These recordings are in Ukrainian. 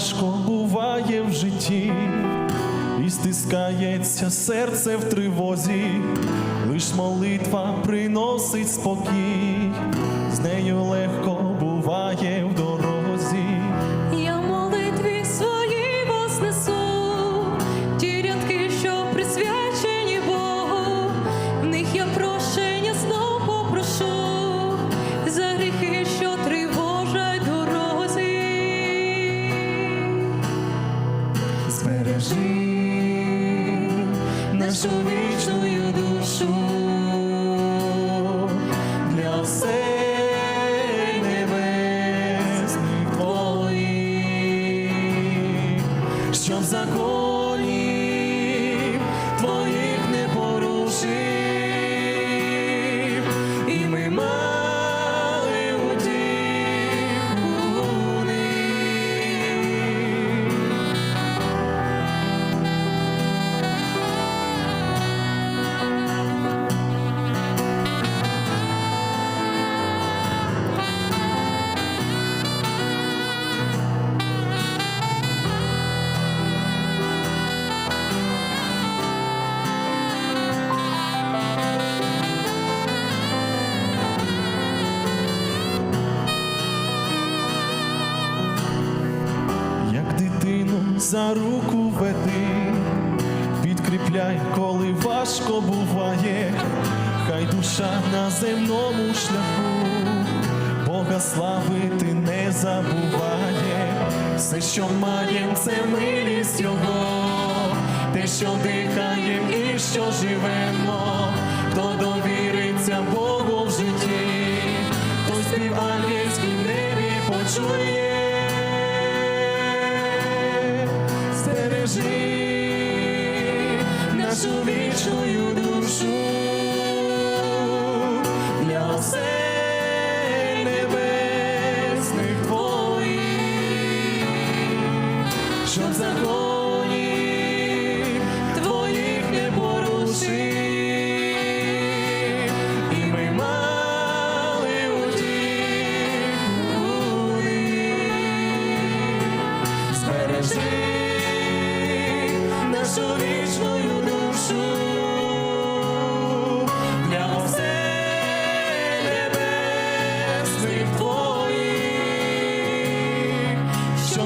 важко буває в житті, і стискається серце в тривозі, лиш молитва приносить спокій, з нею легко нашу вічну душу. Для осель небесних твоїх, що в за руку веди, підкріпляй, коли важко буває, хай душа на земному шляху, Бога славити не забуває, все, що маєм, це милість Його, те, що дихаєм і що живемо, хто довіриться Збережи нашу вічну душу. Для осель небесних твоїх, що в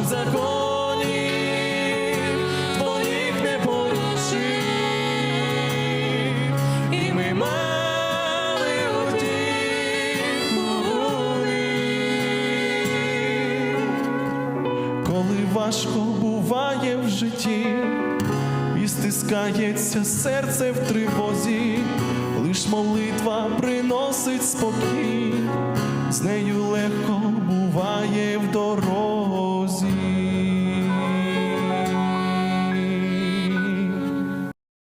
що законі твоїх не порушив, і ми мали. Коли важко буває в житті, і стискається серце в тривозі, лиш молитва приносить спокій, з нею легко